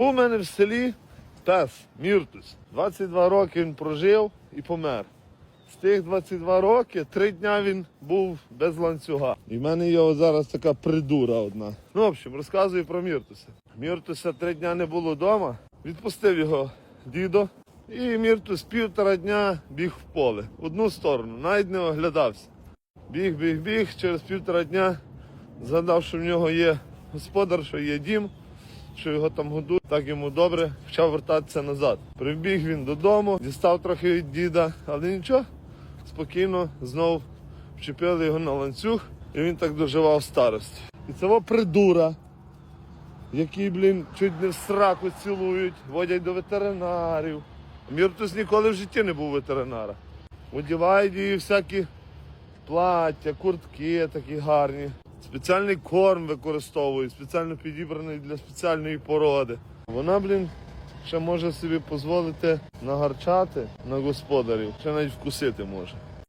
У мене в селі пес Міртус. 22 роки він прожив і помер. З тих 22 роки три дня він був без ланцюга. І в мене от зараз така придура одна. Ну, в общем, розказую про Міртуса. Міртуса три дня не було вдома. Відпустив його дідо. І Міртус півтора дня біг в поле. В одну сторону, навіть не оглядався. Біг, біг, біг, через півтора дня згадав, що в нього є господар, що є дім, що його там годують, так йому добре, почав вертатися назад. Прибіг він додому, дістав трохи від діда, але нічого, спокійно знов вчепили його на ланцюг, і він так доживав старості. І во придура, які, блін, чуть не в сраку цілують, водять до ветеринарів. Міртус ніколи в житті не був ветеринара. Одівають її всякі плаття, куртки такі гарні. Спеціальний корм використовують, спеціально підібраний для спеціальної породи. Вона, блін, ще може собі дозволити нагарчати на господарів, ще навіть вкусити може.